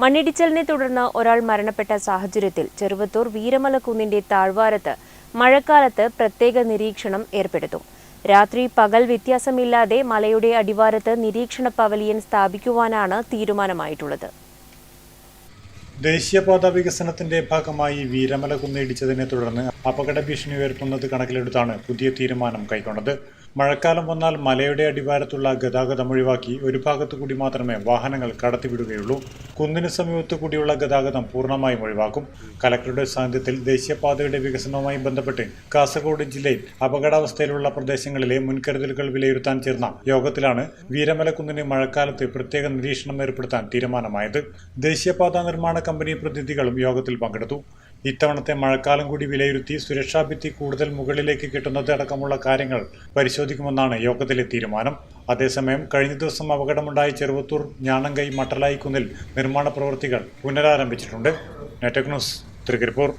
മണ്ണിടിച്ചിലിനെ തുടർന്ന് ഒരാൾ മരണപ്പെട്ട സാഹചര്യത്തിൽ ചെറുവത്തൂർ വീരമല കുന്നിന്റെ താഴ്വാരത്ത് മഴക്കാലത്ത് പ്രത്യേക നിരീക്ഷണം ഏർപ്പെടുത്തും. രാത്രി പകൽ വ്യത്യാസമില്ലാതെ മലയുടെ അടിവാരത്ത് നിരീക്ഷണ പവലിയൻ സ്ഥാപിക്കുവാനാണ് തീരുമാനമായിട്ടുള്ളത്. ദേശീയപാത വികസനത്തിന്റെ ഭാഗമായി വീരമല കുന്നിടിച്ചതിനെ തുടർന്ന് അപകട ഭീഷണി ഉയർത്തുന്നത് കണക്കിലെടുത്താണ് പുതിയ തീരുമാനം കൈക്കൊണ്ടത്. മഴക്കാലം വന്നാൽ മലയുടെ അടിവാരത്തുള്ള ഗതാഗതം ഒഴിവാക്കി ഒരു ഭാഗത്തു കൂടി മാത്രമേ വാഹനങ്ങൾ കടത്തിവിടുകയുള്ളൂ. കുന്നിന് സമീപത്തു കൂടിയുള്ള ഗതാഗതം പൂർണമായും ഒഴിവാക്കും. കലക്ടറുടെ സാന്നിധ്യത്തിൽ ദേശീയപാതയുടെ വികസനവുമായി ബന്ധപ്പെട്ട് കാസർഗോഡ് ജില്ലയിൽ അപകടാവസ്ഥയിലുള്ള പ്രദേശങ്ങളിലെ മുൻകരുതലുകൾ വിലയിരുത്താൻ ചേർന്ന യോഗത്തിലാണ് വീരമലക്കുന്നിന് മഴക്കാലത്ത് പ്രത്യേക നിരീക്ഷണം ഏർപ്പെടുത്താൻ തീരുമാനമായത്. ദേശീയപാത നിർമ്മാണ കമ്പനി പ്രതിനിധികളും യോഗത്തിൽ പങ്കെടുത്തു. ഇത്തവണത്തെ മഴക്കാലം കൂടി വിലയിരുത്തി സുരക്ഷാ ഭിത്തി കൂടുതൽ മുകളിലേക്ക് കിട്ടുന്നത് അടക്കമുള്ള കാര്യങ്ങൾ പരിശോധിക്കുമെന്നാണ് യോഗത്തിലെ തീരുമാനം. അതേസമയം കഴിഞ്ഞ ദിവസം അപകടമുണ്ടായ ചെറുവത്തൂർ ഞാണങ്കൈ മട്ടലായിക്കുന്നിൽ നിർമ്മാണ പ്രവൃത്തികൾ പുനരാരംഭിച്ചിട്ടുണ്ട്. നെറ്റക് ന്യൂസ് തൃക്കരിപ്പൂർ.